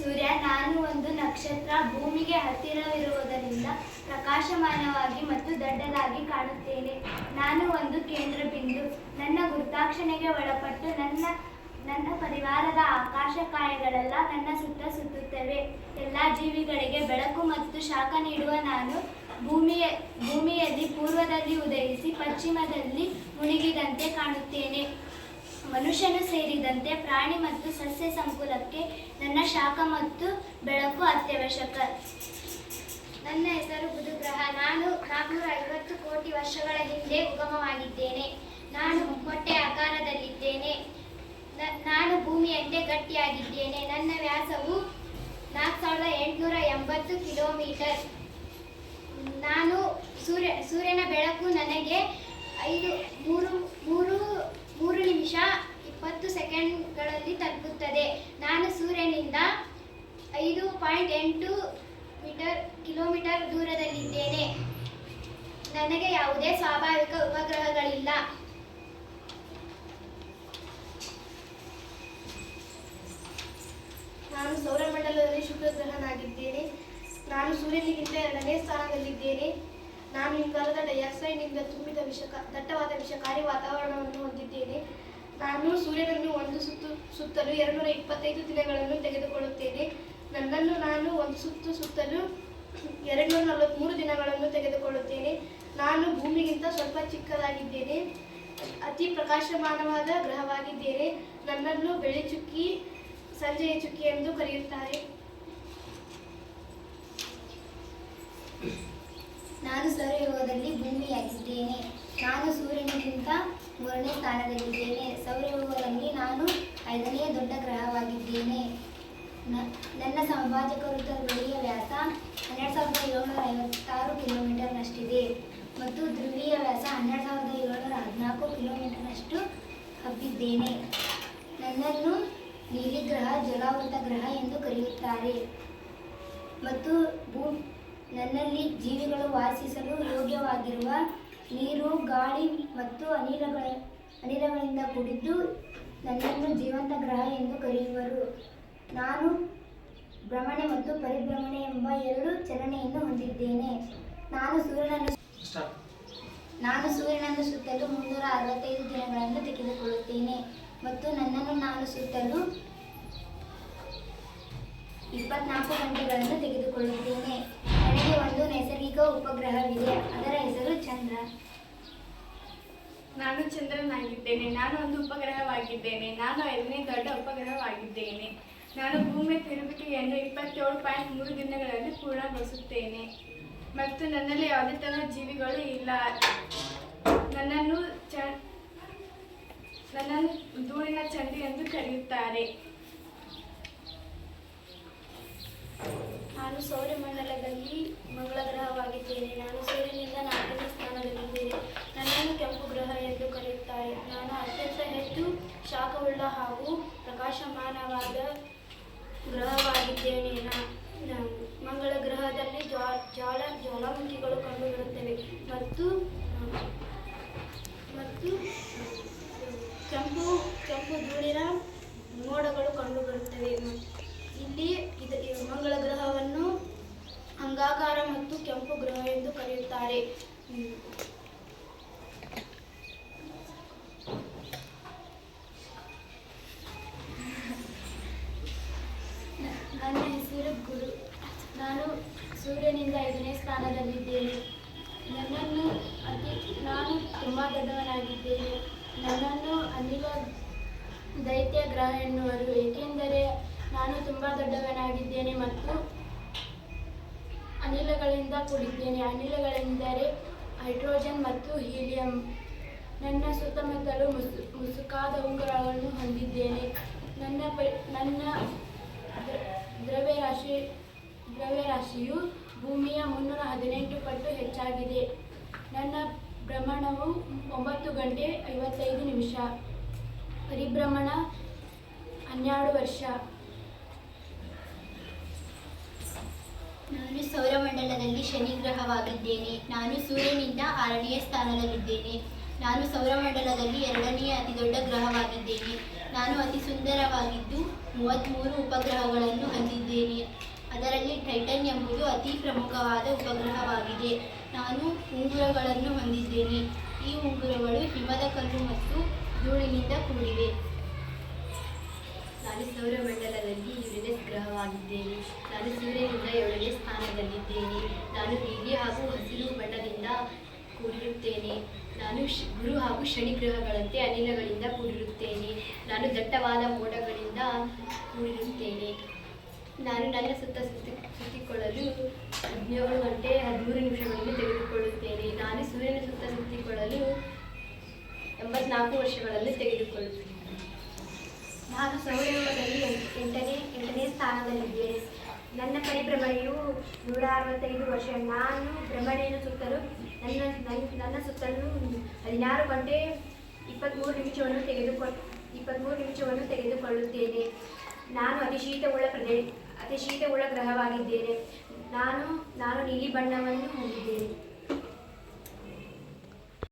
ಸೂರ್ಯ, ನಾನು ಒಂದು ನಕ್ಷತ್ರ, ಭೂಮಿಗೆ ಹತ್ತಿರವಿರುವುದರಿಂದ ಪ್ರಕಾಶಮಾನವಾಗಿ ಮತ್ತು ದೊಡ್ಡದಾಗಿ ಕಾಣುತ್ತೇನೆ. ನಾನು ಒಂದು ಕೇಂದ್ರ ಬಿಂದು ನನ್ನ ಗುರುತಾಕ್ಷಣೆಗೆ ಒಳಪಟ್ಟು ನನ್ನ ನನ್ನ ಪರಿವಾರದ ಆಕಾಶಕಾಯಗಳೆಲ್ಲ ನನ್ನ ಸುತ್ತ ಸುತ್ತುತ್ತವೆ. ಎಲ್ಲ ಜೀವಿಗಳಿಗೆ ಬೆಳಕು ಮತ್ತು ಶಾಖ ನೀಡುವ ನಾನು ಭೂಮಿಯ, ಭೂಮಿಯಲ್ಲಿ ಪೂರ್ವದಲ್ಲಿ ಉದಯಿಸಿ ಪಶ್ಚಿಮದಲ್ಲಿ ಮುಳುಗಿದಂತೆ ಕಾಣುತ್ತೇನೆ. ಮನುಷ್ಯನು ಸೇರಿದಂತೆ ಪ್ರಾಣಿ ಮತ್ತು ಸಸ್ಯ ಸಂಕುಲಕ್ಕೆ ನನ್ನ ಶಾಖ ಮತ್ತು ಬೆಳಕು ಅತ್ಯವಶ್ಯಕ. ನನ್ನ ಹೆಸರು ಬುಧಗ್ರಹ. ನಾನು ನಾಲ್ಕುನೂರ ಐವತ್ತು ಕೋಟಿ ವರ್ಷಗಳ ಹಿಂದೆ ಉಗಮವಾಗಿದ್ದೇನೆ. ನಾನು ಮೊಟ್ಟೆ ಆಕಾರದಲ್ಲಿದ್ದೇನೆ. ನಾನು ಭೂಮಿಯಂತೆ ಗಟ್ಟಿಯಾಗಿದ್ದೇನೆ. ನನ್ನ ವ್ಯಾಸವು ನಾಲ್ಕು ಸಾವಿರದ ಎಂಟುನೂರ ಎಂಬತ್ತು ಕಿಲೋಮೀಟರ್. ನಾನು ಸೂರ್ಯ, ಸೂರ್ಯನ ಬೆಳಕು ನನಗೆ ಐದು, ಮೂರು ಮೂರು ಮೂರು ನಿಮಿಷ ಇಪ್ಪತ್ತು ಸೆಕೆಂಡ್ಗಳಲ್ಲಿ ತಲುಪುತ್ತದೆ ನಾನು ಸೂರ್ಯನಿಂದ ಐದು ಪಾಯಿಂಟ್ ಎಂಟು ಮೀಟರ್, ಕಿಲೋಮೀಟರ್ ದೂರದಲ್ಲಿದ್ದೇನೆ. ನನಗೆ ಯಾವುದೇ ಸ್ವಾಭಾವಿಕ ಉಪಗ್ರಹಗಳಿಲ್ಲ. ನಾನು ಸೌರಮಂಡಲದಲ್ಲಿ ಶುಕ್ರಗ್ರಹನಾಗಿದ್ದೇನೆ. ನಾನು ಸೂರ್ಯನಿಗಿಂತ ಎರಡನೇ ಸ್ಥಾನದಲ್ಲಿದ್ದೇನೆ. ನಾನು ಇಂಗಾಲದ ಡೈಆಕ್ಸೈಡ್ನಿಂದ ತುಂಬಿದ ವಿಷ ದಟ್ಟವಾದ ವಿಷಕಾರಿ ವಾತಾವರಣವನ್ನು ಹೊಂದಿದ್ದೇನೆ. ನಾನು ಸೂರ್ಯನನ್ನು ಒಂದು ಸುತ್ತು, ಸುತ್ತಲು ಎರಡುನೂರ ಇಪ್ಪತ್ತೈದು ದಿನಗಳನ್ನು ತೆಗೆದುಕೊಳ್ಳುತ್ತೇನೆ. ನನ್ನನ್ನು ನಾನು ಒಂದು ಸುತ್ತು, ಸುತ್ತಲು ಎರಡುನೂರ ನಲವತ್ತ್ಮೂರು ದಿನಗಳನ್ನು ತೆಗೆದುಕೊಳ್ಳುತ್ತೇನೆ. ನಾನು ಭೂಮಿಗಿಂತ ಸ್ವಲ್ಪ ಚಿಕ್ಕದಾಗಿದ್ದೇನೆ. ಅತಿ ಪ್ರಕಾಶಮಾನವಾದ ಗ್ರಹವಾಗಿದ್ದೇನೆ. ನನ್ನನ್ನು ಬೆಳೆ ಚುಕ್ಕಿ, ಸಂಜೆಯ ಚುಕ್ಕಿ ಎಂದು ಕರೆಯುತ್ತಾರೆ. ನಾನು ಸೌರವ್ಯೂಹದಲ್ಲಿ ಭೂಮಿಯಾಗಿದ್ದೇನೆ. ನಾನು ಸೂರ್ಯನಿಗಿಂತ ಮೂರನೇ ಸ್ಥಾನದಲ್ಲಿದ್ದೇನೆ. ಸೌರಯೋಗದಲ್ಲಿ ನಾನು ಐದನೇ ದೊಡ್ಡ ಗ್ರಹವಾಗಿದ್ದೇನೆ. ನನ್ನ ಸಮಭಾಜಕ ವೃತ್ತ ವ್ಯಾಸ ಹನ್ನೆರಡು ಸಾವಿರದ ಏಳ್ನೂರ ಐವತ್ತಾರು ಕಿಲೋಮೀಟರ್ನಷ್ಟಿದೆ. ಮತ್ತು ಧ್ರುವೀಯ ವ್ಯಾಸ ಹನ್ನೆರಡು ಸಾವಿರದ ಏಳ್ನೂರ ಹದಿನಾಲ್ಕು ಕಿಲೋಮೀಟರ್ನಷ್ಟು ಹಬ್ಬಿದ್ದೇನೆ. ನನ್ನನ್ನು ನೀಲಿ ಗ್ರಹ, ಜಲಾವೃತ ಗ್ರಹ ಎಂದು ಕರೆಯುತ್ತಾರೆ. ಮತ್ತು ಭೂ ನನ್ನಲ್ಲಿ ಜೀವಿಗಳು ವಾಸಿಸಲು ಯೋಗ್ಯವಾಗಿರುವ ನೀರು ಗಾಳಿ ಮತ್ತು ಅನಿಲಗಳ ಅನಿಲಗಳಿಂದ ಕೂಡಿದ್ದು ನನ್ನನ್ನು ಜೀವಂತ ಗ್ರಹ ಎಂದು ಕರೆಯುವರು. ನಾನು ಭ್ರಮಣೆ ಮತ್ತು ಪರಿಭ್ರಮಣೆ ಎಂಬ ಎರಡು ಚಲನೆಯನ್ನು ಹೊಂದಿದ್ದೇನೆ. ನಾನು ಸೂರ್ಯನನ್ನು ನಾನು ಸೂರ್ಯನನ್ನು ಸುತ್ತಲು ಮುನ್ನೂರ ಅರವತ್ತೈದು ದಿನಗಳನ್ನು ತೆಗೆದುಕೊಳ್ಳುತ್ತೇನೆ ಮತ್ತು ನನ್ನನ್ನು ನಾನು ಸುತ್ತಲು ಇಪ್ಪತ್ನಾಲ್ಕು ಗಂಟೆಗಳನ್ನು ತೆಗೆದುಕೊಳ್ಳುತ್ತೇನೆ. ಒಂದು ನೈಸರ್ಗಿಕ ಉಪಗ್ರಹವಿದೆ. ಅದರ ಹೆಸರು ಚಂದ್ರ. ನಾನು ಚಂದ್ರನಾಗಿದ್ದೇನೆ. ನಾನು ಒಂದು ಉಪಗ್ರಹವಾಗಿದ್ದೇನೆ. ನಾನು ಐದನೇ ದೊಡ್ಡ ಉಪಗ್ರಹವಾಗಿದ್ದೇನೆ. ನಾನು ಭೂಮಿಯ ತಿರುಗುವಿಕೆಯನ್ನು ಇಪ್ಪತ್ತೇಳು ಪಾಯಿಂಟ್ ಮೂರು ದಿನಗಳಲ್ಲಿ ಪೂರ್ಣಗೊಳಿಸುತ್ತೇನೆ. ಮತ್ತು ನನ್ನಲ್ಲಿ ಯಾವುದೇ ತರಹ ಜೀವಿಗಳು ಇಲ್ಲ. ನನ್ನನ್ನು ಚ, ನನ್ನನ್ನು ಧೂಳಿನ ಚಂಡಿ ಎಂದು ಕರೆಯುತ್ತಾರೆ. ನಾನು ಸೌರಮಂಡಲದಲ್ಲಿ ಮಂಗಳ ಗ್ರಹವಾಗಿದ್ದೇನೆ. ನಾನು ಸೂರ್ಯನಿಂದ ನಾಲ್ಕನೇ ಸ್ಥಾನದಲ್ಲಿದ್ದೇನೆ. ನನ್ನನ್ನು ಕೆಂಪು ಗ್ರಹ ಎಂದು ಕರೆಯುತ್ತಾರೆ. ನಾನು ಅತ್ಯಂತ ಹೆಚ್ಚು ಶಾಖವುಳ್ಳ ಹಾಗೂ ಪ್ರಕಾಶಮಾನವಾದ ಗ್ರಹವಾಗಿದ್ದೇನೆ. ಮಂಗಳ ಗ್ರಹದಲ್ಲಿ ಜ್ವಾ, ಜ್ವಾಲ, ಜ್ವಾಲಾಮುಖಿಗಳು ಕಂಡುಬರುತ್ತವೆ. ಮತ್ತು ಕೆಂಪು ಕೆಂಪು ಧೂಳಿನ ಮೋಡಗಳು ಕಂಡುಬರುತ್ತವೆ ಮ- ಇಲ್ಲಿ ಇದು ಇದು ಮಂಗಳ ಗ್ರಹವನ್ನು ಅಂಗಾಕಾರ ಮತ್ತು ಕೆಂಪು ಗ್ರಹ ಎಂದು ಕರೆಯುತ್ತಾರೆ ಹ್ಮ್. ನ- ನನ್ನ ಹೆಸರು ಗುರು. ನಾನು ಸೂರ್ಯನಿಂದ ಐದನೇ ಸ್ಥಾನದಲ್ಲಿದ್ದೇನೆ. ನನ್ನನ್ನು ಅತಿ ನಾನು ತುಂಬ ದೊಡ್ಡವನಾಗಿದ್ದೇನೆ. ನನ್ನನ್ನು ಅನಿಲ ದೈತ್ಯ ಗ್ರಹ ಎನ್ನುವರು ಏಕೆಂದರೆ ನಾನು ತುಂಬ ದೊಡ್ಡವನಾಗಿದ್ದೇನೆ ಮತ್ತು ಅನಿಲಗಳಿಂದ ಕೂಡಿದ್ದೇನೆ ಅನಿಲಗಳೆಂದರೆ ಹೈಡ್ರೋಜನ್ ಮತ್ತು ಹೀಲಿಯಂ. ನನ್ನ ಸುತ್ತಮುತ್ತಲು ಮುಸು, ಮುಸುಕಾದ ಉಂಗುರಗಳನ್ನು ಹೊಂದಿದ್ದೇನೆ. ನನ್ನ ಪರಿ ನನ್ನ ದ್ರ- ದ್ರವ್ಯರಾಶಿ, ದ್ರವ್ಯರಾಶಿಯು ಭೂಮಿಯ ಮುನ್ನೂರ ಹದಿನೆಂಟು ಪಟ್ಟು ಹೆಚ್ಚಾಗಿದೆ. ನನ್ನ ಭ್ರಮಣವು ಒಂಬತ್ತು ಗಂಟೆ ಐವತ್ತೈದು ನಿಮಿಷ. ಪರಿಭ್ರಮಣ ಹನ್ನೆರಡು ವರ್ಷ. ನಾನು ಸೌರಮಂಡಲದಲ್ಲಿ ಶನಿ ಗ್ರಹವಾಗಿದ್ದೇನೆ ನಾನು ಸೂರ್ಯನಿಂದ ಆರನೆಯ ಸ್ಥಾನದಲ್ಲಿದ್ದೇನೆ. ನಾನು ಸೌರಮಂಡಲದಲ್ಲಿ ಎರಡನೆಯ ಅತಿದೊಡ್ಡ ಗ್ರಹವಾಗಿದ್ದೇನೆ. ನಾನು ಅತಿ ಸುಂದರವಾಗಿದ್ದು ಮೂವತ್ತ್ಮೂರು ಉಪಗ್ರಹಗಳನ್ನು ಹೊಂದಿದ್ದೇನೆ. ಅದರಲ್ಲಿ ಟೈಟನ್ ಎಂಬುದು ಅತಿ ಪ್ರಮುಖವಾದ ಉಪಗ್ರಹವಾಗಿದೆ. ನಾನು ಉಂಗುರಗಳನ್ನು ಹೊಂದಿದ್ದೇನೆ. ಈ ಉಂಗುರಗಳು ಹಿಮದ ಕಲ್ಲು ಮತ್ತು ಧೂಳಿನಿಂದ ಕೂಡಿವೆ. ನಾನು ಸೌರಮಂಡಲದಲ್ಲಿ ಯುರೇನಸ್ ಗ್ರಹವಾಗಿದ್ದೇನೆ ನಾನು ಸೂರ್ಯನಿಂದ ಏಳನೇ ಸ್ಥಾನದಲ್ಲಿದ್ದೇನೆ. ನಾನು ನೀಲಿ ಹಾಗೂ ಹಸಿರು ಬಣ್ಣದಿಂದ ಕೂಡಿರುತ್ತೇನೆ. ನಾನು ಗುರು ಹಾಗೂ ಶನಿ ಗ್ರಹಗಳಂತೆ ಅನಿಲಗಳಿಂದ ಕೂಡಿರುತ್ತೇನೆ. ನಾನು ದಟ್ಟವಾದ ಮೋಡಗಳಿಂದ ಕೂಡಿರುತ್ತೇನೆ. ನಾನು ನನ್ನ ಸುತ್ತ ಸುತ್ತಿ ಸುತ್ತಿಕೊಳ್ಳಲು ಹದಿನೇಳು ಗಂಟೆ ಹದಿಮೂರು ನಿಮಿಷಗಳನ್ನು ತೆಗೆದುಕೊಳ್ಳುತ್ತೇನೆ. ನಾನು ಸೂರ್ಯನ ಸುತ್ತ ಸುತ್ತಿಕೊಳ್ಳಲು ಎಂಬತ್ನಾಲ್ಕು ವರ್ಷಗಳನ್ನು ತೆಗೆದುಕೊಳ್ಳುತ್ತೇನೆ. ನಾನು ಸೌರವ್ಯೂಹದಲ್ಲಿ ಎಂಟ್- ಎಂಟನೇ ಎಂಟನೇ ಸ್ಥಾನದಲ್ಲಿದ್ದೇನೆ. ನನ್ನ ಪರಿಭ್ರಮಣೆಯು ನೂರ ಅರವತ್ತೈದು ವರ್ಷ. ನಾನು ಭ್ರಮಣೆಯನ್ನು ಸುತ್ತಲೂ, ನನ್ನ, ನನ್ನ- ನನ್ನ ಸುತ್ತಲೂ ಹದಿನಾರು ಗಂಟೆ ಇಪ್ಪತ್ತ್ಮೂರು ನಿಮಿಷವನ್ನು ತೆಗೆದುಕೊ ಇಪ್ಪತ್ತ್ಮೂರು ನಿಮಿಷವನ್ನು ತೆಗೆದುಕೊಳ್ಳುತ್ತೇನೆ. ನಾನು ಅತಿ ಶೀತವುಳ್ಳ ಪ್ರದೇಶ ಅತಿ ಶೀತವುಳ್ಳ ಗ್ರಹವಾಗಿದ್ದೇನೆ. ನಾನು ನಾನು ನೀಲಿ ಬಣ್ಣವನ್ನು ಹೊಂದಿದ್ದೇನೆ.